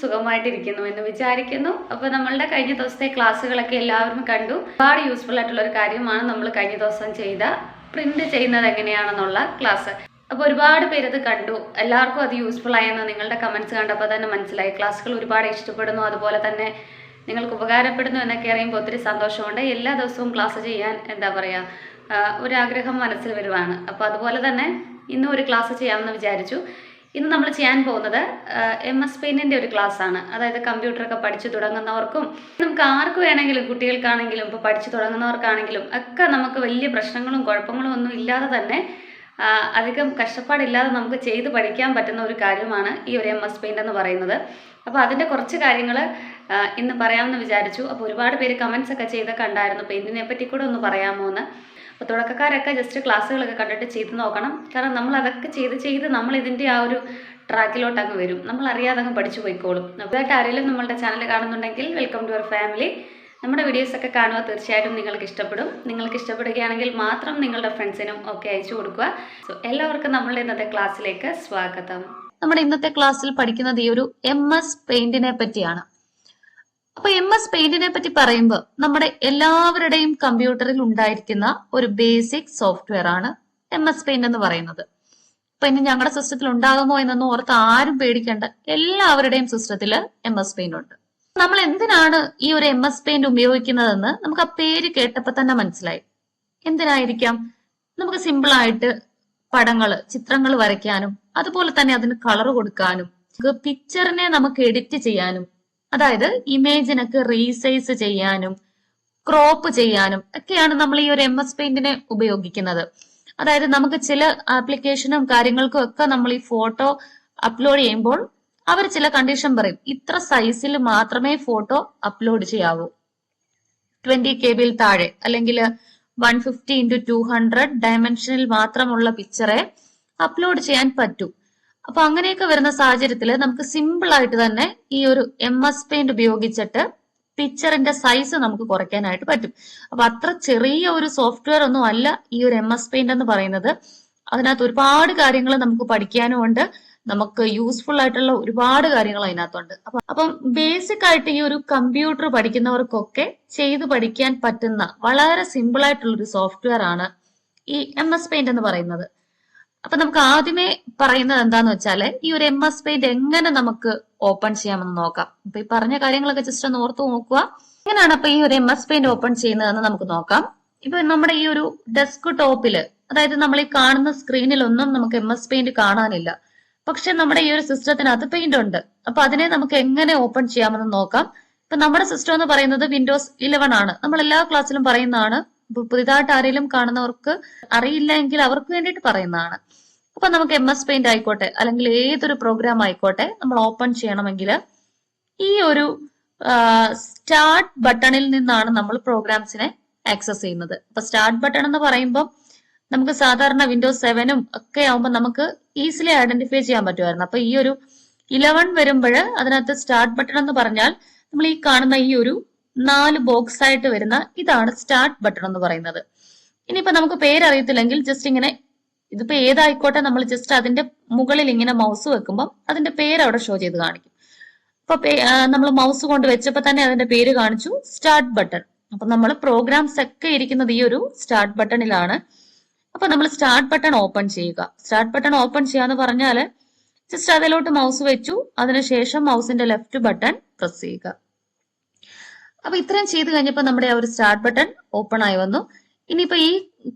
സുഖമായിട്ടിരിക്കുന്നു എന്ന് വിചാരിക്കുന്നു. അപ്പോൾ നമ്മളുടെ കഴിഞ്ഞ ദിവസത്തെ ക്ലാസ്സുകളൊക്കെ എല്ലാവരും കണ്ടു. ഒരുപാട് യൂസ്ഫുൾ ആയിട്ടുള്ള ഒരു കാര്യമാണ് നമ്മൾ കഴിഞ്ഞ ദിവസം ചെയ്ത. പ്രിന്റ് ചെയ്യുന്നത് എങ്ങനെയാണെന്നുള്ള ക്ലാസ് അപ്പോൾ ഒരുപാട് പേര് അത് കണ്ടു. എല്ലാവർക്കും അത് യൂസ്ഫുൾ ആയെന്ന് നിങ്ങളുടെ കമന്റ്സ് കണ്ടപ്പോൾ തന്നെ മനസ്സിലായി. ക്ലാസ്സുകൾ ഒരുപാട് ഇഷ്ടപ്പെടുന്നു. അതുപോലെ തന്നെ നിങ്ങൾക്ക് ഉപകാരപ്പെടുന്നു എന്നൊക്കെ അറിയുമ്പോൾ ഒത്തിരി സന്തോഷമുണ്ട്. എല്ലാ ദിവസവും ക്ലാസ് ചെയ്യാൻ എന്താ പറയുക ഒരാഗ്രഹം മനസ്സിൽ വരുവാണ്. അപ്പോൾ അതുപോലെ തന്നെ ഇന്നും ഒരു ക്ലാസ് ചെയ്യാമെന്ന് വിചാരിച്ചു. ഇന്ന് നമ്മൾ ചെയ്യാൻ പോകുന്നത് എം എസ് പെയിന്റിന്റെ ഒരു ക്ലാസ് ആണ്. അതായത് കമ്പ്യൂട്ടറൊക്കെ പഠിച്ചു തുടങ്ങുന്നവർക്കും നമുക്ക് ആർക്ക് വേണമെങ്കിലും കുട്ടികൾക്കാണെങ്കിലും ഇപ്പോൾ പഠിച്ചു തുടങ്ങുന്നവർക്കാണെങ്കിലും ഒക്കെ നമുക്ക് വലിയ പ്രശ്നങ്ങളും കുഴപ്പങ്ങളും ഒന്നും ഇല്ലാതെ തന്നെ അധികം കഷ്ടപ്പാടില്ലാതെ നമുക്ക് ചെയ്ത് പഠിക്കാൻ പറ്റുന്ന ഒരു കാര്യമാണ് ഈ ഒരു എം എസ് പെയിന്റ് എന്ന് പറയുന്നത്. അപ്പോൾ അതിന്റെ കുറച്ച് കാര്യങ്ങൾ ഇന്ന് പറയാമെന്ന് വിചാരിച്ചു. അപ്പോൾ ഒരുപാട് പേര് കമൻസ് ഒക്കെ ചെയ്തൊക്കെ ഉണ്ടായിരുന്നു. പെയിന്റിനെ പറ്റി കൂടെ ഒന്ന് പറയാമോ എന്ന്? അപ്പോൾ തുടക്കക്കാരൊക്കെ ജസ്റ്റ് ക്ലാസ്സുകളൊക്കെ കണ്ടിട്ട് ചെയ്ത് നോക്കണം. കാരണം നമ്മൾ അതൊക്കെ ചെയ്ത് ചെയ്ത് നമ്മൾ ഇതിന്റെ ആ ഒരു ട്രാക്കിലോട്ട് അങ്ങ് വരും. നമ്മൾ അറിയാതെ അങ്ങ് പഠിച്ചു പോയിക്കോളും. അതായിട്ട് ആരെങ്കിലും നമ്മളുടെ ചാനൽ കാണുന്നുണ്ടെങ്കിൽ വെൽക്കം ടു അവർ ഫാമിലി നമ്മുടെ വീഡിയോസൊക്കെ കാണുക. തീർച്ചയായിട്ടും നിങ്ങൾക്ക് ഇഷ്ടപ്പെടും. നിങ്ങൾക്ക് ഇഷ്ടപ്പെടുകയാണെങ്കിൽ മാത്രം നിങ്ങളുടെ ഫ്രണ്ട്സിനും ഒക്കെ അയച്ചു കൊടുക്കുക. സോ എല്ലാവർക്കും നമ്മളുടെ ഇന്നത്തെ ക്ലാസ്സിലേക്ക് സ്വാഗതം. നമ്മുടെ ഇന്നത്തെ ക്ലാസ്സിൽ പഠിക്കുന്നത് ഈ ഒരു എം എസ് പെയിന്റിനെ പറ്റിയാണ്. അപ്പൊ എം എസ് പെയിന്റിനെ പറ്റി പറയുമ്പോൾ നമ്മുടെ എല്ലാവരുടെയും കമ്പ്യൂട്ടറിൽ ഉണ്ടായിരിക്കുന്ന ഒരു ബേസിക് സോഫ്റ്റ്വെയർ ആണ് എം എസ് പെയിന്റ് എന്ന് പറയുന്നത്. അപ്പൊ ഇനി ഞങ്ങളുടെ സിസ്റ്റത്തിൽ ഉണ്ടാകുമോ എന്നൊന്നും ഓർത്ത് ആരും പേടിക്കേണ്ട. എല്ലാവരുടെയും സിസ്റ്റത്തിൽ എം എസ് പെയിന്റ് ഉണ്ട്. നമ്മൾ എന്തിനാണ് ഈ ഒരു എം എസ് പെയിന്റ് ഉപയോഗിക്കുന്നതെന്ന് നമുക്ക് ആ പേര് കേട്ടപ്പോ തന്നെ മനസ്സിലായി. എന്തിനായിരിക്കാം? നമുക്ക് സിമ്പിൾ ആയിട്ട് പടങ്ങൾ ചിത്രങ്ങൾ വരയ്ക്കാനും അതുപോലെ തന്നെ അതിന് കളർ കൊടുക്കാനും പിക്ചറിനെ നമുക്ക് എഡിറ്റ് ചെയ്യാനും അതായത് ഇമേജിനൊക്കെ റീസൈസ് ചെയ്യാനും ക്രോപ്പ് ചെയ്യാനും ഒക്കെയാണ് നമ്മൾ ഈ ഒരു എം എസ് പെയിന്റിനെ ഉപയോഗിക്കുന്നത്. അതായത് നമുക്ക് ചില ആപ്ലിക്കേഷനും കാര്യങ്ങൾക്കും ഒക്കെ നമ്മൾ ഈ ഫോട്ടോ അപ്ലോഡ് ചെയ്യുമ്പോൾ അവർ ചില കണ്ടീഷൻ പറയും. ഇത്ര സൈസിൽ മാത്രമേ ഫോട്ടോ അപ്ലോഡ് ചെയ്യാവൂ. ട്വന്റി കെ ബിയിൽ താഴെ അല്ലെങ്കിൽ one fifty into two hundred ഡയമെൻഷനിൽ മാത്രമുള്ള പിക്ചറെ അപ്ലോഡ് ചെയ്യാൻ പറ്റൂ. അപ്പൊ അങ്ങനെയൊക്കെ വരുന്ന സാഹചര്യത്തിൽ നമുക്ക് സിമ്പിൾ ആയിട്ട് തന്നെ ഈ ഒരു എം എസ് പെയിന്റ് ഉപയോഗിച്ചിട്ട് പിക്ചറിന്റെ സൈസ് നമുക്ക് കുറയ്ക്കാനായിട്ട് പറ്റും. അപ്പൊ അത്ര ചെറിയ ഒരു സോഫ്റ്റ്വെയർ ഒന്നും അല്ല ഈ ഒരു എം എസ് പെയിന്റ് എന്ന് പറയുന്നത്. അതിനകത്ത് ഒരുപാട് കാര്യങ്ങൾ നമുക്ക് പഠിക്കാനും ഉണ്ട്. നമുക്ക് യൂസ്ഫുൾ ആയിട്ടുള്ള ഒരുപാട് കാര്യങ്ങൾ അതിനകത്തുണ്ട്. അപ്പൊ അപ്പം ബേസിക് ആയിട്ട് ഈ ഒരു കമ്പ്യൂട്ടർ പഠിക്കുന്നവർക്കൊക്കെ ചെയ്ത് പഠിക്കാൻ പറ്റുന്ന വളരെ സിമ്പിൾ ആയിട്ടുള്ള ഒരു സോഫ്റ്റ്വെയർ ആണ് ഈ എം എസ് പെയിന്റ് എന്ന് പറയുന്നത്. അപ്പൊ നമുക്ക് ആദ്യമേ പറയുന്നത് എന്താന്ന് വെച്ചാൽ ഈ ഒരു എം എസ് പെയിന്റ് എങ്ങനെ നമുക്ക് ഓപ്പൺ ചെയ്യാമെന്ന് നോക്കാം. അപ്പൊ ഈ പറഞ്ഞ കാര്യങ്ങളൊക്കെ ജസ്റ്റ് ഒന്ന് ഓർത്ത് നോക്കുക. എങ്ങനെയാണ് അപ്പൊ ഈ ഒരു എം എസ് പെയിന്റ് ഓപ്പൺ ചെയ്യുന്നതെന്ന് നമുക്ക് നോക്കാം. ഇപ്പൊ നമ്മുടെ ഈ ഒരു ഡെസ്ക് ടോപ്പിൽ അതായത് നമ്മൾ ഈ കാണുന്ന സ്ക്രീനിൽ ഒന്നും നമുക്ക് എം എസ് പെയിന്റ് കാണാനില്ല. പക്ഷെ നമ്മുടെ ഈ ഒരു സിസ്റ്റത്തിനകത്ത് പെയിന്റ് ഉണ്ട്. അപ്പൊ അതിനെ നമുക്ക് എങ്ങനെ ഓപ്പൺ ചെയ്യാമെന്ന് നോക്കാം. ഇപ്പൊ നമ്മുടെ സിസ്റ്റം എന്ന് പറയുന്നത് വിൻഡോസ് ഇലവൻ ആണ്. നമ്മൾ എല്ലാ ക്ലാസ്സിലും പറയുന്നതാണ് പുതിയതായിട്ട് ആരെങ്കിലും കാണുന്നവർക്ക് അറിയില്ല എങ്കിൽ അവർക്ക് വേണ്ടിയിട്ട് പറയുന്നതാണ്. അപ്പൊ നമുക്ക് എം എസ് പെയിന്റ് ആയിക്കോട്ടെ അല്ലെങ്കിൽ ഏതൊരു പ്രോഗ്രാം ആയിക്കോട്ടെ നമ്മൾ ഓപ്പൺ ചെയ്യണമെങ്കിൽ ഈ ഒരു സ്റ്റാർട്ട് ബട്ടണിൽ നിന്നാണ് നമ്മൾ പ്രോഗ്രാംസിനെ ആക്സസ് ചെയ്യുന്നത്. അപ്പൊ സ്റ്റാർട്ട് ബട്ടൺ എന്ന് പറയുമ്പോൾ നമുക്ക് സാധാരണ വിൻഡോസ് സെവനും ഒക്കെ ആവുമ്പോൾ നമുക്ക് ഈസിലി ഐഡന്റിഫൈ ചെയ്യാൻ പറ്റുമായിരുന്നു. അപ്പൊ ഈ ഒരു ഇലവൻ വരുമ്പോൾ അതിനകത്ത് സ്റ്റാർട്ട് ബട്ടൺ എന്ന് പറഞ്ഞാൽ നമ്മൾ ഈ കാണുന്ന ഈ ഒരു നാല് ബോക്സ് ആയിട്ട് വരുന്ന ഇതാണ് സ്റ്റാർട്ട് ബട്ടൺ എന്ന് പറയുന്നത്. ഇനിയിപ്പോ നമുക്ക് പേരറിയത്തില്ലെങ്കിൽ ജസ്റ്റ് ഇങ്ങനെ ഇതിപ്പോ ഏതായിക്കോട്ടെ നമ്മൾ ജസ്റ്റ് അതിന്റെ മുകളിൽ ഇങ്ങനെ മൗസ് വെക്കുമ്പോൾ അതിന്റെ പേര് അവിടെ ഷോ ചെയ്ത് കാണിക്കും. അപ്പൊ നമ്മൾ മൗസ് കൊണ്ട് വെച്ചപ്പോ തന്നെ അതിന്റെ പേര് കാണിച്ചു സ്റ്റാർട്ട് ബട്ടൺ അപ്പൊ നമ്മൾ പ്രോഗ്രാംസ് ഒക്കെ ഇരിക്കുന്നത് ഈ ഒരു സ്റ്റാർട്ട് ബട്ടണിലാണ് അപ്പൊ നമ്മൾ സ്റ്റാർട്ട് ബട്ടൺ ഓപ്പൺ ചെയ്യുക. സ്റ്റാർട്ട് ബട്ടൺ ഓപ്പൺ ചെയ്യാന്ന് പറഞ്ഞാൽ ജസ്റ്റ് അതിലോട്ട് മൗസ് വെച്ചു. അതിനുശേഷം മൗസിന്റെ ലെഫ്റ്റ് ബട്ടൺ പ്രസ് ചെയ്യുക. അപ്പൊ ഇത്രയും ചെയ്ത് കഴിഞ്ഞപ്പോൾ നമ്മുടെ ആ ഒരു സ്റ്റാർട്ട് ബട്ടൺ ഓപ്പൺ ആയി വന്നു. ഇനിയിപ്പോ ഈ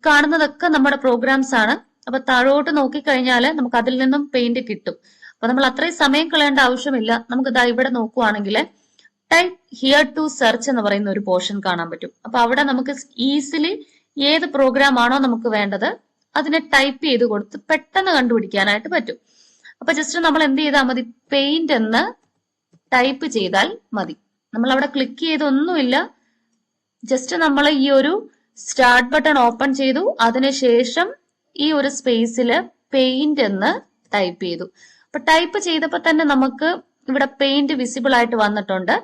കാണുന്നതൊക്കെ നമ്മുടെ പ്രോഗ്രാംസ് ആണ്. അപ്പൊ താഴോട്ട് നോക്കിക്കഴിഞ്ഞാൽ നമുക്ക് അതിൽ നിന്നും പെയിന്റ് കിട്ടും. അപ്പൊ നമ്മൾ അത്രയും സമയം കളയേണ്ട ആവശ്യമില്ല. നമുക്ക് ഇതാ ഇവിടെ നോക്കുവാണെങ്കിൽ ടൈപ്പ് ഹിയർ ടു സെർച്ച് എന്ന് പറയുന്ന ഒരു പോർഷൻ കാണാൻ പറ്റും. അപ്പൊ അവിടെ നമുക്ക് ഈസിലി ഏത് പ്രോഗ്രാം ആണോ നമുക്ക് വേണ്ടത് അതിനെ ടൈപ്പ് ചെയ്ത് കൊടുത്ത് പെട്ടെന്ന് കണ്ടുപിടിക്കാനായിട്ട് പറ്റും. അപ്പൊ ജസ്റ്റ് നമ്മൾ എന്ത് ചെയ്താൽ മതി? പെയിന്റ് എന്ന് ടൈപ്പ് ചെയ്താൽ മതി. നമ്മൾ അവിടെ ക്ലിക്ക് ചെയ്തൊന്നുമില്ല. ജസ്റ്റ് നമ്മൾ ഈ ഒരു സ്റ്റാർട്ട് ബട്ടൺ ഓപ്പൺ ചെയ്തു. അതിനുശേഷം ഈ ഒരു സ്പേസിൽ പെയിന്റ് എന്ന് ടൈപ്പ് ചെയ്തു. അപ്പൊ ടൈപ്പ് ചെയ്തപ്പോൾ തന്നെ നമുക്ക് ഇവിടെ പെയിന്റ് വിസിബിൾ ആയിട്ട് വന്നിട്ടുണ്ട്.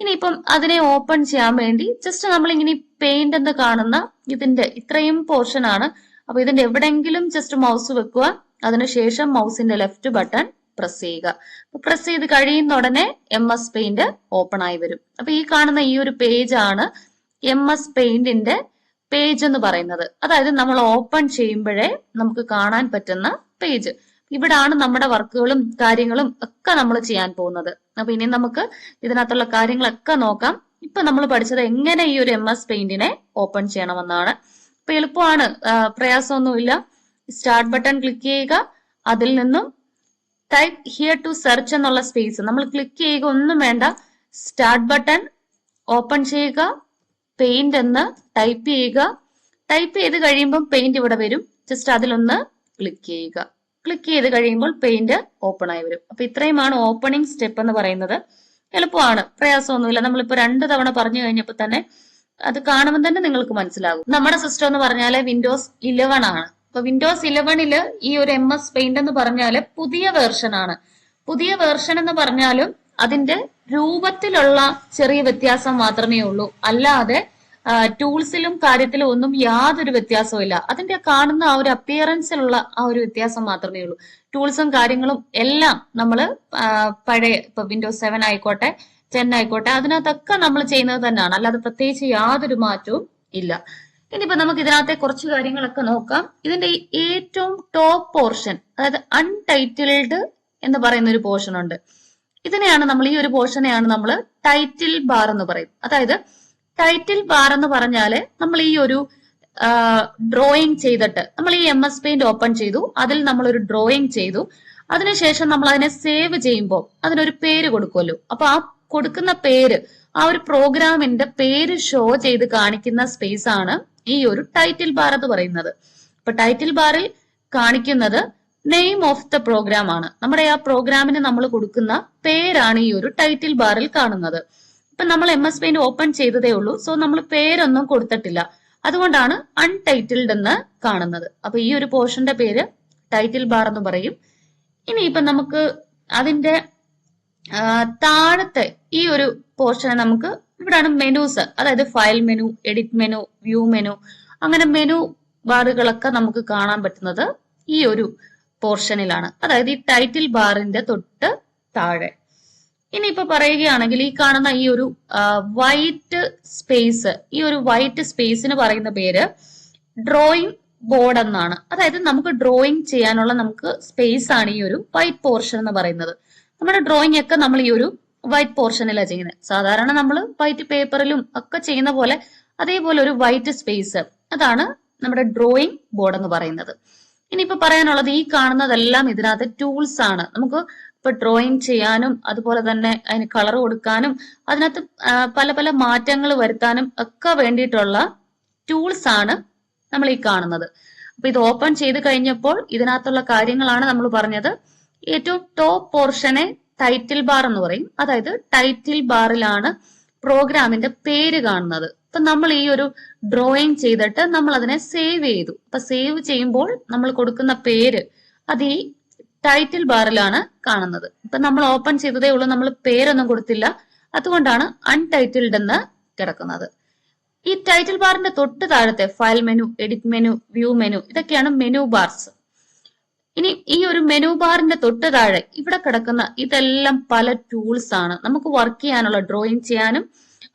ഇനിയിപ്പം അതിനെ ഓപ്പൺ ചെയ്യാൻ വേണ്ടി ജസ്റ്റ് നമ്മൾ ഇങ്ങനെ പെയിന്റ് എന്ന് കാണുന്ന ഇതിന്റെ ഇത്രയും പോർഷൻ ആണ്. അപ്പൊ ഇതിന്റെ എവിടെങ്കിലും ജസ്റ്റ് മൗസ് വെക്കുക. അതിനുശേഷം മൗസിന്റെ ലെഫ്റ്റ് ബട്ടൺ പ്രസ് ചെയ്യുക. പ്രസ് ചെയ്ത് കഴിയുന്ന ഉടനെ എം എസ് പെയിന്റ് ഓപ്പൺ ആയി വരും. അപ്പൊ ഈ കാണുന്ന ഈ ഒരു പേജ് ആണ് എം എസ് പെയിന്റിന്റെ പേജ് എന്ന് പറയുന്നത്. അതായത് നമ്മൾ ഓപ്പൺ ചെയ്യുമ്പോഴേ നമുക്ക് കാണാൻ പറ്റുന്ന പേജ് ഇവിടാണ് നമ്മുടെ വർക്കുകളും കാര്യങ്ങളും ഒക്കെ നമ്മൾ ചെയ്യാൻ പോകുന്നത്. അപ്പൊ ഇനി നമുക്ക് ഇതിനകത്തുള്ള കാര്യങ്ങളൊക്കെ നോക്കാം. ഇപ്പൊ നമ്മൾ പഠിച്ചത് എങ്ങനെ ഈ ഒരു എം എസ് പെയിന്റിനെ ഓപ്പൺ ചെയ്യണമെന്നാണ്. അപ്പൊ എളുപ്പമാണ് പ്രയാസമൊന്നുമില്ല. സ്റ്റാർട്ട് ബട്ടൺ ക്ലിക്ക് ചെയ്യുക. അതിൽ നിന്നും ടൈപ്പ് ഹിയർ ടു സെർച്ച് എന്നുള്ള സ്പേസ് നമ്മൾ ക്ലിക്ക് ചെയ്യുക ഒന്നും വേണ്ട. സ്റ്റാർട്ട് ബട്ടൺ ഓപ്പൺ ചെയ്യുക പെയിന്റ് എന്ന് ടൈപ്പ് ചെയ്യുക. ടൈപ്പ് ചെയ്ത് കഴിയുമ്പോൾ പെയിന്റ് ഇവിടെ വരും. ജസ്റ്റ് അതിലൊന്ന് ക്ലിക്ക് ചെയ്യുക. ക്ലിക്ക് ചെയ്ത് കഴിയുമ്പോൾ പെയിന്റ് ഓപ്പൺ ആയി വരും. അപ്പൊ ഇത്രയുമാണ് ഓപ്പണിംഗ് സ്റ്റെപ്പ് എന്ന് പറയുന്നത്. എളുപ്പമാണ്. പ്രയാസമൊന്നുമില്ല. നമ്മളിപ്പോ രണ്ട് തവണ പറഞ്ഞു കഴിഞ്ഞപ്പോൾ തന്നെ അത് കാണുമ്പോൾ തന്നെ നിങ്ങൾക്ക് മനസ്സിലാകും. നമ്മുടെ സിസ്റ്റം എന്ന് പറഞ്ഞാൽ വിൻഡോസ് ഇലവൻ ആണ്. അപ്പൊ വിൻഡോസ് ഇലവനിൽ ഈ ഒരു എം എസ് പെയിന്റ് എന്ന് പറഞ്ഞാൽ പുതിയ വേർഷൻ ആണ്. പുതിയ വേർഷൻ എന്ന് പറഞ്ഞാലും അതിന്റെ രൂപത്തിലുള്ള ചെറിയ വ്യത്യാസം മാത്രമേ ഉള്ളൂ. അല്ലാതെ ടൂൾസിലും കാര്യത്തിലും ഒന്നും യാതൊരു വ്യത്യാസവും ഇല്ല. അതിന്റെ കാണുന്ന ആ ഒരു അപ്പിയറൻസിലുള്ള ആ ഒരു വ്യത്യാസം മാത്രമേ ഉള്ളൂ. ടൂൾസും കാര്യങ്ങളും എല്ലാം നമ്മൾ പഴയ ഇപ്പൊ വിൻഡോസ് സെവൻ ആയിക്കോട്ടെ ടെൻ ആയിക്കോട്ടെ അതിനകത്തൊക്കെ നമ്മൾ ചെയ്യുന്നത് തന്നെയാണ്. അല്ലാതെ പ്രത്യേകിച്ച് യാതൊരു മാറ്റവും ഇല്ല. ഇനിയിപ്പോ നമുക്ക് ഇതിനകത്തെ കുറച്ച് കാര്യങ്ങളൊക്കെ നോക്കാം. ഇതിന്റെ ഏറ്റവും ടോപ്പ് പോർഷൻ അതായത് അൺടൈറ്റിൽഡ് എന്ന് പറയുന്ന ഒരു പോർഷൻ ഉണ്ട്. ഇതിനെയാണ് നമ്മൾ ഈ ഒരു പോർഷനെയാണ് നമ്മൾ ടൈറ്റിൽ ബാർ എന്ന് പറയും. അതായത് ടൈറ്റിൽ ബാർ എന്ന് പറഞ്ഞാൽ നമ്മൾ ഈ ഒരു ഡ്രോയിങ് ചെയ്തിട്ട് നമ്മൾ ഈ എം എസ് പെയിന്റ് ഓപ്പൺ ചെയ്തു. അതിൽ നമ്മൾ ഒരു ഡ്രോയിങ് ചെയ്തു. അതിനുശേഷം നമ്മൾ അതിനെ സേവ് ചെയ്യുമ്പോൾ അതിനൊരു പേര് കൊടുക്കുമല്ലോ. അപ്പൊ ആ കൊടുക്കുന്ന പേര് ആ ഒരു പ്രോഗ്രാമിന്റെ പേര് ഷോ ചെയ്ത് കാണിക്കുന്ന സ്പേസ് ആണ് ഈ ഒരു ടൈറ്റിൽ ബാർ എന്ന് പറയുന്നത്. അപ്പൊ ടൈറ്റിൽ ബാറിൽ കാണിക്കുന്നത് നെയിം ഓഫ് ദ പ്രോഗ്രാം ആണ്. നമ്മുടെ ആ പ്രോഗ്രാമിന് നമ്മൾ കൊടുക്കുന്ന പേരാണ് ഈ ഒരു ടൈറ്റിൽ ബാറിൽ കാണുന്നത്. ഇപ്പൊ നമ്മൾ എം എസ് പെയിന്റ് ഓപ്പൺ ചെയ്തതേ ഉള്ളൂ. സോ നമ്മൾ പേരൊന്നും കൊടുത്തിട്ടില്ല. അതുകൊണ്ടാണ് അൺടൈറ്റിൽഡ് എന്ന് കാണുന്നത്. അപ്പൊ ഈ ഒരു പോർഷന്റെ പേര് ടൈറ്റിൽ ബാർ എന്ന് പറയും. ഇനി ഇപ്പൊ നമുക്ക് അതിന്റെ താഴത്തെ ഈ ഒരു പോർഷനെ നമുക്ക് ഇവിടാണ് മെനൂസ് അതായത് file menu edit menu view menu അങ്ങനെ മെനു ബാറുകളൊക്കെ നമുക്ക് കാണാൻ പറ്റുന്നത് ഈ ഒരു പോർഷനിലാണ് അതായത് ഈ ടൈറ്റിൽ ബാറിന്റെ തൊട്ട് താഴെ. ഇനിയിപ്പോ പറയുകയാണെങ്കിൽ ഈ കാണുന്ന ഈ ഒരു വൈറ്റ് സ്പേസ് ഈ ഒരു വൈറ്റ് സ്പേസിന് പറയുന്ന പേര് ഡ്രോയിങ് ബോർഡ് എന്നാണ്. അതായത് നമുക്ക് ഡ്രോയിങ് ചെയ്യാനുള്ള നമുക്ക് സ്പേസ് ആണ് ഈ ഒരു വൈറ്റ് പോർഷൻ എന്ന് പറയുന്നത്. നമ്മുടെ ഡ്രോയിങ് ഒക്കെ നമ്മൾ ഈ ഒരു വൈറ്റ് പോർഷനിലാണ് ചെയ്യുന്നത് സാധാരണ നമ്മൾ വൈറ്റ് പേപ്പറിലും ഒക്കെ ചെയ്യുന്ന പോലെ അതേപോലെ ഒരു വൈറ്റ് സ്പേസ് അതാണ് നമ്മുടെ ഡ്രോയിങ് ബോർഡ് എന്ന് പറയുന്നത്. ഇനിയിപ്പോ പറയാനുള്ളത് ഈ കാണുന്നതെല്ലാം ഇതിനകത്ത് ടൂൾസ് ആണ്. നമുക്ക് ഇപ്പൊ ഡ്രോയിങ് ചെയ്യാനും അതുപോലെ തന്നെ അതിന് കളർ കൊടുക്കാനും അതിനകത്ത് പല പല മാറ്റങ്ങൾ വരുത്താനും ഒക്കെ വേണ്ടിയിട്ടുള്ള ടൂൾസ് ആണ് നമ്മൾ ഈ കാണുന്നത്. അപ്പൊ ഇത് ഓപ്പൺ ചെയ്ത് കഴിഞ്ഞപ്പോൾ ഇതിനകത്തുള്ള കാര്യങ്ങളാണ് നമ്മൾ പറഞ്ഞത്. ഏറ്റവും ടോപ്പ് പോർഷനെ ടൈറ്റിൽ ബാർ എന്ന് പറയും. അതായത് ടൈറ്റിൽ ബാറിലാണ് പ്രോഗ്രാമിന്റെ പേര് കാണുന്നത്. അപ്പൊ നമ്മൾ ഈ ഒരു ഡ്രോയിങ് ചെയ്തിട്ട് നമ്മൾ അതിനെ സേവ് ചെയ്തു. അപ്പൊ സേവ് ചെയ്യുമ്പോൾ നമ്മൾ കൊടുക്കുന്ന പേര് അത് ഈ ടൈറ്റിൽ ബാറിലാണ് കാണുന്നത്. ഇപ്പൊ നമ്മൾ ഓപ്പൺ ചെയ്തതേ ഉള്ളൂ. നമ്മൾ പേരൊന്നും കൊടുത്തില്ല. അതുകൊണ്ടാണ് അൺടൈറ്റിൽഡ് എന്ന് കിടക്കുന്നത്. ഈ ടൈറ്റിൽ ബാറിന്റെ തൊട്ട് താഴത്തെ file menu edit menu view menu ഇതൊക്കെയാണ് മെനു ബാർസ് ഇനി ഈ ഒരു മെനു ബാറിന്റെ തൊട്ട് താഴെ ഇവിടെ കിടക്കുന്ന ഇതെല്ലാം പല ടൂൾസ് ആണ്. നമുക്ക് വർക്ക് ചെയ്യാനുള്ള ഡ്രോയിങ് ചെയ്യാനും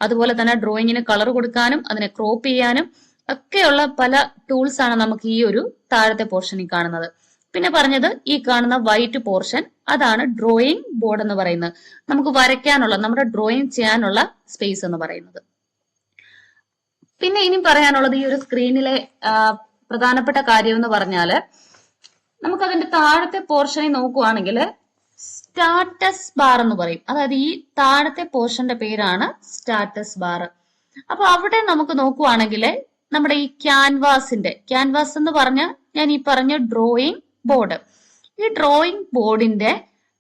അതുപോലെ തന്നെ ഡ്രോയിങ്ങിന് കളർ കൊടുക്കാനും അതിനെ ക്രോപ്പ് ചെയ്യാനും ഒക്കെയുള്ള പല ടൂൾസ് ആണ് നമുക്ക് ഈ ഒരു താഴത്തെ പോർഷനിൽ കാണുന്നത്. പിന്നെ പറഞ്ഞത് ഈ കാണുന്ന വൈറ്റ് പോർഷൻ അതാണ് ഡ്രോയിങ് ബോർഡ് എന്ന് പറയുന്നത്. നമുക്ക് വരയ്ക്കാനുള്ള നമ്മുടെ ഡ്രോയിങ് ചെയ്യാനുള്ള സ്പേസ് എന്ന് പറയുന്നത്. പിന്നെ ഇനി പറയാനുള്ളത് ഈ ഒരു സ്ക്രീനിലെ പ്രധാനപ്പെട്ട കാര്യം എന്ന് പറഞ്ഞാൽ നമുക്ക് അതിന്റെ താഴത്തെ പോർഷനിൽ നോക്കുവാണെങ്കിൽ സ്റ്റാറ്റസ് ബാർ എന്ന് പറയും. അതായത് ഈ താഴത്തെ പോർഷന്റെ പേരാണ് സ്റ്റാറ്റസ് ബാർ. അപ്പൊ അവിടെ നമുക്ക് നോക്കുവാണെങ്കിൽ നമ്മുടെ ഈ ക്യാൻവാസിന്റെ ക്യാൻവാസ് എന്ന് പറഞ്ഞ ഞാൻ ഈ പറഞ്ഞ ഡ്രോയിങ് ബോർഡ് ഈ ഡ്രോയിങ് ബോർഡിന്റെ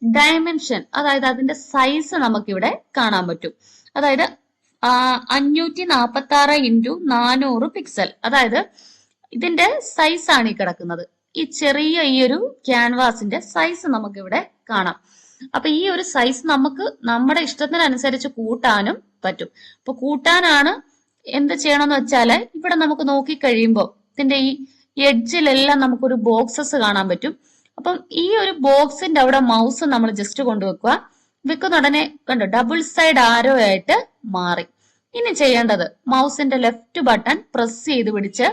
ഡയമെൻഷൻ അതായത് അതിന്റെ സൈസ് നമുക്കിവിടെ കാണാൻ പറ്റും. അതായത് അഞ്ഞൂറ്റി നാപ്പത്തി ആറ് ഇന്റു നാനൂറ് പിക്സൽ അതായത് ഇതിന്റെ സൈസ് ആണ് ഈ കിടക്കുന്നത്. ഈ ചെറിയ ഈ ഒരു ക്യാൻവാസിന്റെ സൈസ് നമുക്ക് ഇവിടെ കാണാം. അപ്പൊ ഈ ഒരു സൈസ് നമുക്ക് നമ്മുടെ ഇഷ്ടത്തിനനുസരിച്ച് കൂട്ടാനും പറ്റും. അപ്പൊ കൂട്ടാനാണ് എന്ത് ചെയ്യണമെന്ന് വെച്ചാൽ ഇവിടെ നമുക്ക് നോക്കി കഴിയുമ്പോൾ ഇതിന്റെ ഈ എഡ്ജിലെല്ലാം നമുക്കൊരു ബോക്സസ് കാണാൻ പറ്റും. അപ്പം ഈ ഒരു ബോക്സിന്റെ അവിടെ മൗസ് നമ്മൾ ജസ്റ്റ് കൊണ്ടുവെക്കുക. വെക്കുന്ന ഉടനെ കണ്ടോ ഡബിൾ സൈഡ് ആരോ ആയിട്ട് മാറി. ഇനി ചെയ്യേണ്ടത് മൗസിന്റെ ലെഫ്റ്റ് ബട്ടൺ പ്രസ് ചെയ്ത് പിടിച്ച്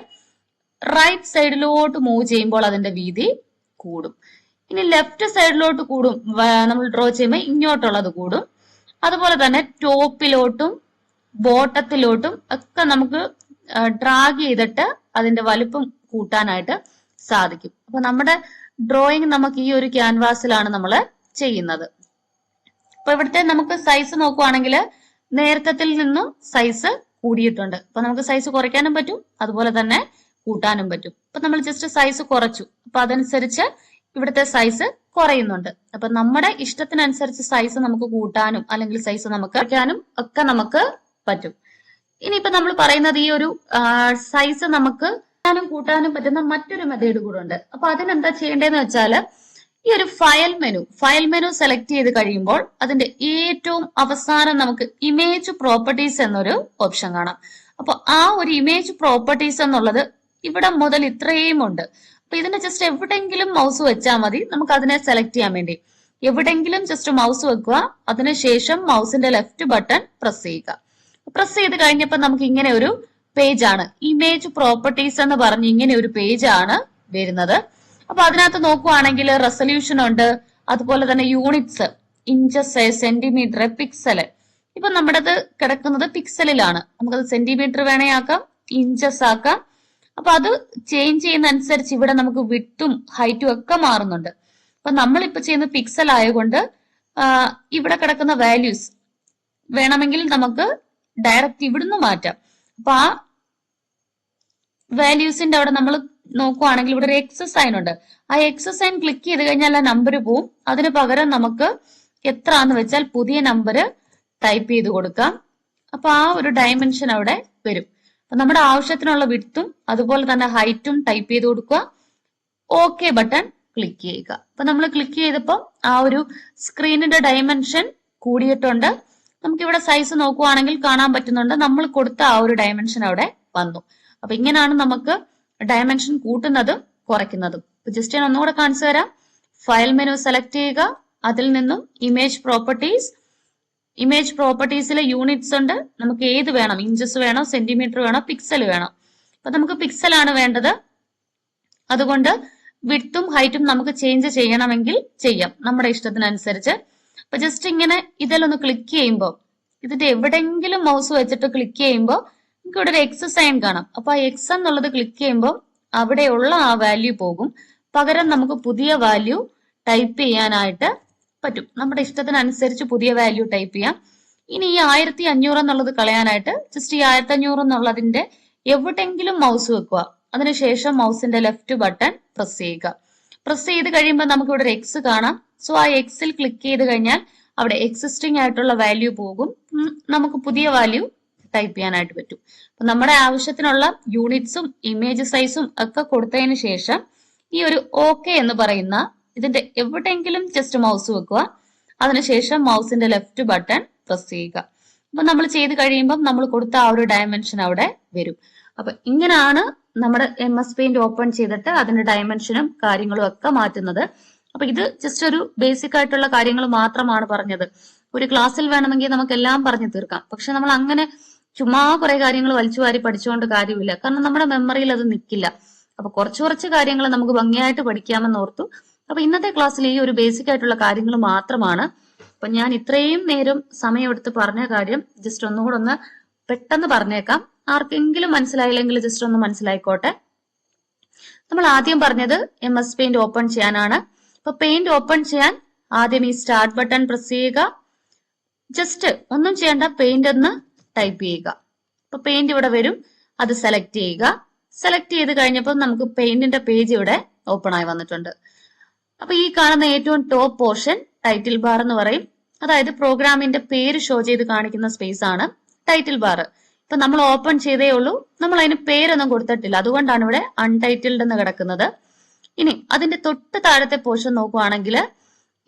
റൈറ്റ് സൈഡിലോട്ട് മൂവ് ചെയ്യുമ്പോൾ അതിന്റെ വീതി കൂടും. ഇനി ലെഫ്റ്റ് സൈഡിലോട്ട് കൂടും. നമ്മൾ ഡ്രോ ചെയ്യുമ്പോൾ ഇങ്ങോട്ടുള്ളത് കൂടും. അതുപോലെ തന്നെ ടോപ്പിലോട്ടും ബോട്ടത്തിലോട്ടും ഒക്കെ നമുക്ക് ഡ്രാഗ് ചെയ്തിട്ട് അതിന്റെ വലുപ്പം കൂട്ടാനായിട്ട് സാധിക്കും. അപ്പൊ നമ്മുടെ ഡ്രോയിങ് നമുക്ക് ഈ ഒരു ക്യാൻവാസിലാണ് നമ്മൾ ചെയ്യുന്നത്. അപ്പൊ ഇവിടുത്തെ നമുക്ക് സൈസ് നോക്കുവാണെങ്കിൽ നേരത്തത്തിൽ നിന്നും സൈസ് കൂടിയിട്ടുണ്ട്. അപ്പൊ നമുക്ക് സൈസ് കുറയ്ക്കാനും പറ്റും. അതുപോലെ തന്നെ കൂട്ടാനും പറ്റും. അപ്പൊ നമ്മൾ ജസ്റ്റ് സൈസ് കുറച്ചു. അപ്പൊ അതനുസരിച്ച് ഇവിടുത്തെ സൈസ് കുറയുന്നുണ്ട്. അപ്പൊ നമ്മുടെ ഇഷ്ടത്തിനനുസരിച്ച് സൈസ് നമുക്ക് കൂട്ടാനും അല്ലെങ്കിൽ സൈസ് നമുക്ക് കുറയ്ക്കാനും ഒക്കെ നമുക്ക് പറ്റും. ഇനിയിപ്പോ നമ്മൾ പറയുന്നത് ഈ ഒരു സൈസ് നമുക്ക് കൂട്ടാനും കൂട്ടാനും പറ്റുന്ന മറ്റൊരു മെത്തേഡ് കൂടെ ഉണ്ട്. അപ്പൊ അതിനെന്താ ചെയ്യേണ്ടതെന്ന് വെച്ചാൽ ഈ ഒരു file menu file menu select ചെയ്ത് കഴിയുമ്പോൾ അതിന്റെ ഏറ്റവും അവസാനം നമുക്ക് ഇമേജ് പ്രോപ്പർട്ടീസ് എന്നൊരു ഓപ്ഷൻ കാണാം. അപ്പൊ ആ ഒരു ഇമേജ് പ്രോപ്പർട്ടീസ് എന്നുള്ളത് ഇവിടെ മുതൽ ഇത്രയും ഉണ്ട്. അപ്പൊ ഇതിന് ജസ്റ്റ് എവിടെങ്കിലും മൗസ് വെച്ചാൽ മതി. നമുക്ക് അതിനെ സെലക്ട് ചെയ്യാൻ വേണ്ടി. എവിടെങ്കിലും ജസ്റ്റ് മൗസ് വെക്കുക. അതിനുശേഷം മൗസിന്റെ ലെഫ്റ്റ് ബട്ടൺ പ്രസ് ചെയ്യുക. പ്രസ് ചെയ്ത് കഴിഞ്ഞപ്പോൾ നമുക്ക് ഇങ്ങനെ ഒരു പേജ് ആണ്. ഇമേജ് പ്രോപ്പർട്ടീസ് എന്ന് പറഞ്ഞ് ഇങ്ങനെ ഒരു പേജ് ആണ് വരുന്നത്. അപ്പൊ അതിനകത്ത് നോക്കുവാണെങ്കിൽ റെസൊല്യൂഷൻ ഉണ്ട്. അതുപോലെ തന്നെ യൂണിറ്റ്സ് ഇഞ്ചസ് സെന്റിമീറ്റർ പിക്സൽ ഇപ്പൊ നമ്മുടേത് കിടക്കുന്നത് പിക്സലിലാണ് നമുക്കത് സെന്റിമീറ്റർ വേണേ ആക്കാം ഇഞ്ചസ് ആക്കാം അപ്പൊ അത് ചേഞ്ച് ചെയ്യുന്ന അനുസരിച്ച് ഇവിടെ നമുക്ക് വിട്ടും ഹൈറ്റും ഒക്കെ മാറുന്നുണ്ട്. അപ്പൊ നമ്മളിപ്പോ ചെയ്യുന്ന പിക്സൽ ആയതുകൊണ്ട് ഇവിടെ കിടക്കുന്ന വാല്യൂസ് വേണമെങ്കിൽ നമുക്ക് ഡയറക്റ്റ് ഇവിടുന്ന് മാറ്റാം. അപ്പൊ ആ വാല്യൂസിന്റെ അവിടെ നമ്മൾ നോക്കുവാണെങ്കിൽ ഇവിടെ ഒരു എക്സ് സൈൻ ഉണ്ട്. ആ എക്സ് സൈൻ ക്ലിക്ക് ചെയ്ത് കഴിഞ്ഞാൽ ആ നമ്പർ പോവും. അതിന് പകരം നമുക്ക് എത്ര ആന്ന് വെച്ചാൽ പുതിയ നമ്പർ ടൈപ്പ് ചെയ്ത് കൊടുക്കാം. അപ്പൊ ആ ഒരു ഡയമെൻഷൻ അവിടെ വരും. നമ്മുടെ ആവശ്യത്തിനുള്ള വിത്തും അതുപോലെ തന്നെ ഹൈറ്റും ടൈപ്പ് ചെയ്ത് കൊടുക്കുക. ഓക്കെ ബട്ടൺ ക്ലിക്ക് ചെയ്യുക. അപ്പൊ നമ്മൾ ക്ലിക്ക് ചെയ്തപ്പോൾ ആ ഒരു സ്ക്രീനിന്റെ ഡയമെൻഷൻ കൂടിയിട്ടുണ്ട്. നമുക്ക് ഇവിടെ സൈസ് നോക്കുവാണെങ്കിൽ കാണാൻ പറ്റുന്നുണ്ട്. നമ്മൾ കൊടുത്ത ആ ഒരു ഡയമെൻഷൻ അവിടെ വന്നു. അപ്പൊ ഇങ്ങനെയാണ് നമുക്ക് ഡയമെൻഷൻ കൂട്ടുന്നതും കുറയ്ക്കുന്നതും. ജസ്റ്റ് ഞാൻ ഒന്നുകൂടെ കാണിച്ചു തരാം. ഫയൽ മെനു സെലക്ട് ചെയ്യുക. അതിൽ നിന്നും ഇമേജ് പ്രോപ്പർട്ടീസ് ഇമേജ് പ്രോപ്പർട്ടീസിലെ യൂണിറ്റ്സ് ഉണ്ട്. നമുക്ക് ഏത് വേണം? ഇഞ്ചസ് വേണോ? സെന്റിമീറ്റർ വേണോ? പിക്സൽ വേണോ. അപ്പൊ നമുക്ക് പിക്സൽ ആണ് വേണ്ടത്. അതുകൊണ്ട് വിട്ടും ഹൈറ്റും നമുക്ക് ചേഞ്ച് ചെയ്യണമെങ്കിൽ ചെയ്യാം. നമ്മുടെ ഇഷ്ടത്തിനനുസരിച്ച്. അപ്പൊ ജസ്റ്റ് ഇങ്ങനെ ഇതിലൊന്ന് ക്ലിക്ക് ചെയ്യുമ്പോൾ ഇതിന്റെ എവിടെങ്കിലും മൗസ് വെച്ചിട്ട് ക്ലിക്ക് ചെയ്യുമ്പോൾ നമുക്ക് ഇവിടെ ഒരു എക്സ് സൈൻ കാണാം. അപ്പൊ ആ എക്സ് എന്നുള്ളത് ക്ലിക്ക് ചെയ്യുമ്പോൾ അവിടെയുള്ള ആ വാല്യൂ പോകും. പകരം നമുക്ക് പുതിയ വാല്യൂ ടൈപ്പ് ചെയ്യാനായിട്ട് പറ്റും. നമ്മുടെ ഇഷ്ടത്തിനനുസരിച്ച് പുതിയ വാല്യൂ ടൈപ്പ് ചെയ്യാം. ഇനി ഈ ആയിരത്തി അഞ്ഞൂറ് എന്നുള്ളത് കളയാനായിട്ട് ജസ്റ്റ് ഈ ആയിരത്തി അഞ്ഞൂറ് എന്നുള്ളതിന്റെ എവിടെങ്കിലും മൗസ് വെക്കുക. അതിനുശേഷം മൗസിന്റെ ലെഫ്റ്റ് ബട്ടൺ പ്രസ് ചെയ്യുക. പ്രസ് ചെയ്ത് കഴിയുമ്പോൾ നമുക്ക് ഇവിടെ ഒരു എക്സ് കാണാം. സോ ആ എക്സിൽ ക്ലിക്ക് ചെയ്ത് കഴിഞ്ഞാൽ അവിടെ എക്സിസ്റ്റിംഗ് ആയിട്ടുള്ള വാല്യൂ പോകും. നമുക്ക് പുതിയ വാല്യൂ ടൈപ്പ് ചെയ്യാനായിട്ട് പറ്റും. അപ്പൊ നമ്മുടെ ആവശ്യത്തിനുള്ള യൂണിറ്റ്സും ഇമേജ് സൈസും ഒക്കെ കൊടുത്തതിന് ശേഷം ഈ ഒരു ഓക്കെ എന്ന് പറയുന്ന ഇതിന്റെ എവിടെയെങ്കിലും ജസ്റ്റ് മൗസ് വെക്കുക. അതിനുശേഷം മൗസിന്റെ ലെഫ്റ്റ് ബട്ടൺ പ്രസ് ചെയ്യുക. അപ്പൊ നമ്മൾ ചെയ്ത് കഴിയുമ്പോൾ നമ്മൾ കൊടുത്ത ആ ഒരു ഡയമെൻഷൻ അവിടെ വരും. അപ്പൊ ഇങ്ങനെയാണ് നമ്മുടെ എം എസ് പെയിന്റ് ഓപ്പൺ ചെയ്തിട്ട് അതിന്റെ ഡയമെൻഷനും കാര്യങ്ങളും ഒക്കെ മാറ്റുന്നത്. അപ്പൊ ഇത് ജസ്റ്റ് ഒരു ബേസിക് ആയിട്ടുള്ള കാര്യങ്ങൾ മാത്രമാണ് പറഞ്ഞത്. ഒരു ക്ലാസ്സിൽ വേണമെങ്കിൽ നമുക്ക് എല്ലാം പറഞ്ഞു തീർക്കാം. പക്ഷെ നമ്മൾ അങ്ങനെ ചുമ്മാ കുറെ കാര്യങ്ങൾ വലിച്ചു വാരി പഠിച്ചുകൊണ്ട് കാര്യമില്ല. കാരണം നമ്മുടെ മെമ്മറിയിൽ അത് നിൽക്കില്ല അപ്പൊ കുറച്ച് കുറച്ച് കാര്യങ്ങൾ നമുക്ക് ഭംഗിയായിട്ട് പഠിക്കാമെന്ന് ഓർത്തു. അപ്പൊ ഇന്നത്തെ ക്ലാസ്സിൽ ഈ ഒരു ബേസിക് ആയിട്ടുള്ള കാര്യങ്ങൾ മാത്രമാണ്. അപ്പൊ ഞാൻ ഇത്രയും നേരം സമയമെടുത്ത് പറഞ്ഞ കാര്യം ജസ്റ്റ് ഒന്നുകൂടെ ഒന്ന് പെട്ടെന്ന് പറഞ്ഞേക്കാം. ആർക്കെങ്കിലും മനസ്സിലായില്ലെങ്കിൽ ജസ്റ്റ് ഒന്ന് മനസ്സിലായിക്കോട്ടെ. നമ്മൾ ആദ്യം പറഞ്ഞത് എം എസ് പെയിന്റ് ഓപ്പൺ ചെയ്യാനാണ്. അപ്പൊ പെയിന്റ് ഓപ്പൺ ചെയ്യാൻ ആദ്യം ഈ സ്റ്റാർട്ട് ബട്ടൺ പ്രസ് ചെയ്യുക. ജസ്റ്റ് ഒന്നും ചെയ്യേണ്ട പെയിന്റ് എന്ന് ടൈപ്പ് ചെയ്യുക. അപ്പൊ പെയിന്റ് ഇവിടെ വരും. അത് സെലക്ട് ചെയ്യുക. സെലക്ട് ചെയ്ത് കഴിഞ്ഞപ്പോൾ നമുക്ക് പെയിന്റിന്റെ പേജ് ഇവിടെ ഓപ്പൺ ആയി വന്നിട്ടുണ്ട്. അപ്പൊ ഈ കാണുന്ന ഏറ്റവും ടോപ്പ് പോർഷൻ ടൈറ്റിൽ ബാർ എന്ന് പറയും. അതായത് പ്രോഗ്രാമിന്റെ പേര് ഷോ ചെയ്ത് കാണിക്കുന്ന സ്പേസ് ആണ് ടൈറ്റിൽ ബാർ ഇപ്പൊ നമ്മൾ ഓപ്പൺ ചെയ്തേ ഉള്ളൂ. നമ്മൾ അതിന് പേരൊന്നും കൊടുത്തിട്ടില്ല. അതുകൊണ്ടാണ് ഇവിടെ അൺടൈറ്റിൽഡ് എന്ന് കിടക്കുന്നത്. ഇനി അതിന്റെ തൊട്ട് താഴത്തെ പോർഷൻ നോക്കുവാണെങ്കിൽ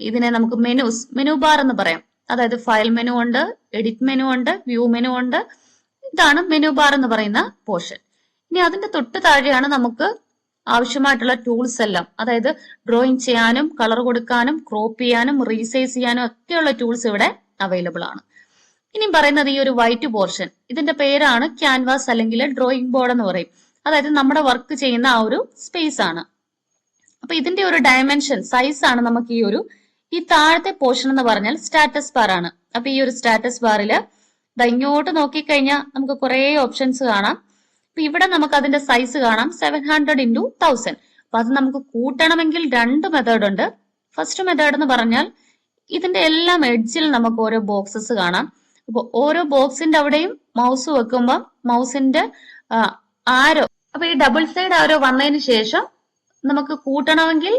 ഇതിനെ നമുക്ക് മെനുസ് മെനു ബാർ എന്ന് പറയാം. അതായത് ഫയൽ മെനു ഉണ്ട് എഡിറ്റ് മെനു ഉണ്ട് വ്യൂ മെനു ഉണ്ട്. ഇതാണ് മെനു ബാർ എന്ന് പറയുന്ന പോർഷൻ ഇനി അതിന്റെ തൊട്ട് താഴെയാണ് നമുക്ക് ആവശ്യമായിട്ടുള്ള ടൂൾസ് എല്ലാം അതായത് ഡ്രോയിങ് ചെയ്യാനും കളർ കൊടുക്കാനും ക്രോപ്പ് ചെയ്യാനും റീസൈസ് ചെയ്യാനും ഒക്കെയുള്ള ടൂൾസ് ഇവിടെ അവൈലബിൾ ആണ്. ഇനി പറയുന്നത് ഈ ഒരു വൈറ്റ് പോർഷൻ ഇതിന്റെ പേരാണ് ക്യാൻവാസ് അല്ലെങ്കിൽ ഡ്രോയിങ് ബോർഡ് എന്ന് പറയും. അതായത് നമ്മുടെ വർക്ക് ചെയ്യുന്ന ആ ഒരു സ്പേസ് ആണ്. അപ്പൊ ഇതിന്റെ ഒരു ഡയമെൻഷൻ സൈസ് ആണ് നമുക്ക് ഈ ഒരു ഈ താഴത്തെ പോർഷൻ എന്ന് പറഞ്ഞാൽ സ്റ്റാറ്റസ് ബാർ ആണ്. അപ്പൊ ഈ ഒരു സ്റ്റാറ്റസ് ബാറിൽ ഇങ്ങോട്ട് നോക്കിക്കഴിഞ്ഞാൽ നമുക്ക് കുറെ ഓപ്ഷൻസ് കാണാം. അപ്പൊ ഇവിടെ നമുക്ക് അതിന്റെ സൈസ് കാണാം. സെവൻ ഹൺഡ്രഡ് ഇന്റു തൗസൻഡ് അപ്പൊ അത് നമുക്ക് കൂട്ടണമെങ്കിൽ രണ്ട് മെത്തേഡ് ഉണ്ട്. ഫസ്റ്റ് മെത്തേഡ് എന്ന് പറഞ്ഞാൽ ഇതിന്റെ എല്ലാം എഡ്ജിൽ നമുക്ക് ഓരോ ബോക്സസ് കാണാം. അപ്പൊ ഓരോ ബോക്സിന്റെ അവിടെയും മൗസ് വെക്കുമ്പോൾ മൗസിന്റെ ആരോ അപ്പൊ ഈ ഡബിൾ സൈഡ് ആരോ വന്നതിന് ശേഷം നമുക്ക് കൂട്ടണമെങ്കിൽ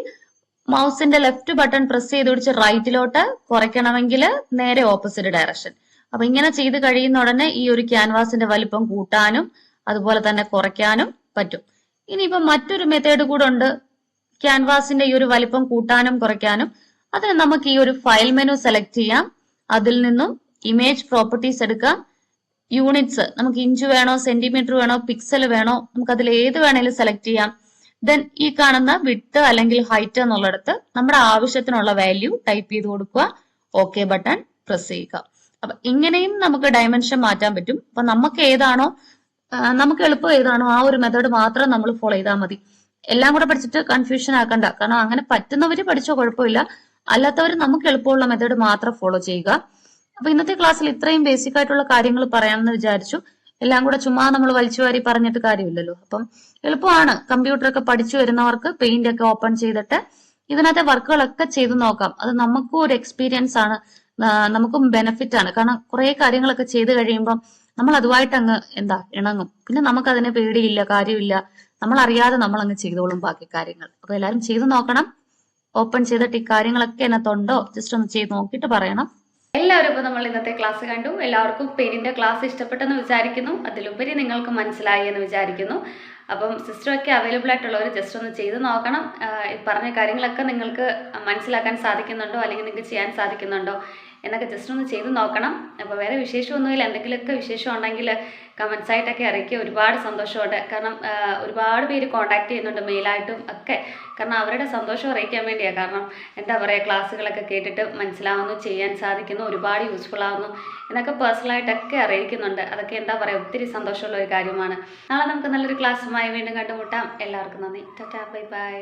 മൗസിന്റെ ലെഫ്റ്റ് ബട്ടൺ പ്രസ് ചെയ്ത് പിടിച്ച് റൈറ്റിലോട്ട് കുറയ്ക്കണമെങ്കിൽ നേരെ ഓപ്പോസിറ്റ് ഡയറക്ഷൻ അപ്പൊ ഇങ്ങനെ ചെയ്ത് കഴിയുന്ന ഉടനെ ഈ ഒരു ക്യാൻവാസിന്റെ വലിപ്പം കൂട്ടാനും അതുപോലെ തന്നെ കുറയ്ക്കാനും പറ്റും. ഇനിയിപ്പോൾ മറ്റൊരു മെത്തേഡ് കൂടെ ഉണ്ട്. ക്യാൻവാസിന്റെ ഈ ഒരു വലിപ്പം കൂട്ടാനും കുറയ്ക്കാനും. അതിന് നമുക്ക് ഈ ഒരു ഫയൽ മെനു സെലക്ട് ചെയ്യാം. അതിൽ നിന്നും ഇമേജ് പ്രോപ്പർട്ടീസ് എടുക്കാം. യൂണിറ്റ്സ് നമുക്ക് ഇഞ്ച് വേണോ സെന്റിമീറ്റർ വേണോ പിക്സൽ വേണോ നമുക്ക് അതിൽ ഏത് വേണേലും സെലക്ട് ചെയ്യാം. ദെൻ ഈ കാണുന്ന വിട്ട് അല്ലെങ്കിൽ ഹൈറ്റ് എന്നുള്ളിടത്ത് നമ്മുടെ ആവശ്യത്തിനുള്ള വാല്യൂ ടൈപ്പ് ചെയ്ത് കൊടുക്കുക. ഓക്കെ ബട്ടൺ പ്രസ് ചെയ്യുക. അപ്പൊ ഇങ്ങനെയും നമുക്ക് ഡയമെൻഷൻ മാറ്റാൻ പറ്റും. അപ്പൊ നമുക്ക് ഏതാണോ നമുക്ക് എളുപ്പം ഏതാണോ ആ ഒരു മെത്തേഡ് മാത്രം നമ്മൾ ഫോളോ ചെയ്താൽ മതി. എല്ലാം കൂടെ പഠിച്ചിട്ട് കൺഫ്യൂഷൻ ആക്കണ്ട. കാരണം അങ്ങനെ പറ്റുന്നവര് പഠിച്ചോ കുഴപ്പമില്ല. അല്ലാത്തവർ നമുക്ക് എളുപ്പമുള്ള മെത്തേഡ് മാത്രം ഫോളോ ചെയ്യുക. അപ്പൊ ഇന്നത്തെ ക്ലാസ്സിൽ ഇത്രയും ബേസിക് ആയിട്ടുള്ള കാര്യങ്ങൾ പറയാമെന്ന് വിചാരിച്ചു. എല്ലാം കൂടെ ചുമ്മാ നമ്മൾ വലിച്ചുവാരി പറഞ്ഞിട്ട് കാര്യമില്ലല്ലോ. അപ്പം എളുപ്പമാണ്. കമ്പ്യൂട്ടറൊക്കെ പഠിച്ചു വരുന്നവർക്ക് പെയിന്റ് ഒക്കെ ഓപ്പൺ ചെയ്തിട്ട് ഇതിനകത്തെ വർക്കുകളൊക്കെ ചെയ്തു നോക്കാം. അത് നമുക്കും ഒരു എക്സ്പീരിയൻസ് ആണ്. നമുക്കും ബെനിഫിറ്റ് ആണ്. കാരണം കുറെ കാര്യങ്ങളൊക്കെ ചെയ്തു കഴിയുമ്പം നമ്മൾ അതുമായിട്ട് അങ്ങ് എന്താ ഇണങ്ങും. പിന്നെ നമുക്ക് അതിന് പേടിയില്ല കാര്യമില്ല. നമ്മൾ അറിയാതെ നമ്മൾ അങ്ങ് ചെയ്തോളും ബാക്കി കാര്യങ്ങൾ. അപ്പൊ എല്ലാവരും ചെയ്തു നോക്കണം. ഓപ്പൺ ചെയ്തിട്ട് ഈ കാര്യങ്ങളൊക്കെ അതിനകത്തുണ്ടോ ജസ്റ്റ് ഒന്ന് ചെയ്ത് നോക്കിയിട്ട് പറയണം. എല്ലാവരും ഇപ്പോൾ നമ്മൾ ഇന്നത്തെ ക്ലാസ് കണ്ടു. എല്ലാവർക്കും പെയിന്റിന്റെ ക്ലാസ് ഇഷ്ടപ്പെട്ടെന്ന് വിചാരിക്കുന്നു. അതിലുപരി നിങ്ങൾക്ക് മനസ്സിലായി എന്ന് വിചാരിക്കുന്നു. അപ്പം സിസ്റ്ററൊക്കെ അവൈലബിൾ ആയിട്ടുള്ളവർ ജസ്റ്റ് ഒന്ന് ചെയ്ത് നോക്കണം. പറഞ്ഞ കാര്യങ്ങളൊക്കെ നിങ്ങൾക്ക് മനസ്സിലാക്കാൻ സാധിക്കുന്നുണ്ടോ? അല്ലെങ്കിൽ നിങ്ങൾക്ക് ചെയ്യാൻ സാധിക്കുന്നുണ്ടോ? എന്നൊക്കെ ജസ്റ്റ് ഒന്ന് ചെയ്ത് നോക്കണം. അപ്പോൾ വേറെ വിശേഷമൊന്നുമില്ല. എന്തെങ്കിലുമൊക്കെ വിശേഷം ഉണ്ടെങ്കിൽ കമൻസ് ആയിട്ടൊക്കെ അറിയിക്കുക. ഒരുപാട് സന്തോഷമുണ്ട്. കാരണം ഒരുപാട് പേര് കോൺടാക്ട് ചെയ്യുന്നുണ്ട് മെയിലായിട്ടും ഒക്കെ. കാരണം അവരുടെ സന്തോഷം അറിയിക്കാൻ വേണ്ടിയാണ് കാരണം എന്താ പറയുക ക്ലാസ്സുകളൊക്കെ കേട്ടിട്ട് മനസ്സിലാവുന്നു ചെയ്യാൻ സാധിക്കുന്നു ഒരുപാട് യൂസ്ഫുൾ ആവുന്നു എന്നൊക്കെ പേഴ്സണലായിട്ടൊക്കെ അറിയിക്കുന്നുണ്ട്. അതൊക്കെ എന്താ പറയുക ഒത്തിരി സന്തോഷമുള്ള ഒരു കാര്യമാണ്. നാളെ നമുക്ക് നല്ലൊരു ക്ലാസ്സുമായി വീണ്ടും കണ്ടുമുട്ടാം. എല്ലാവർക്കും നന്ദി. Tata bye bye.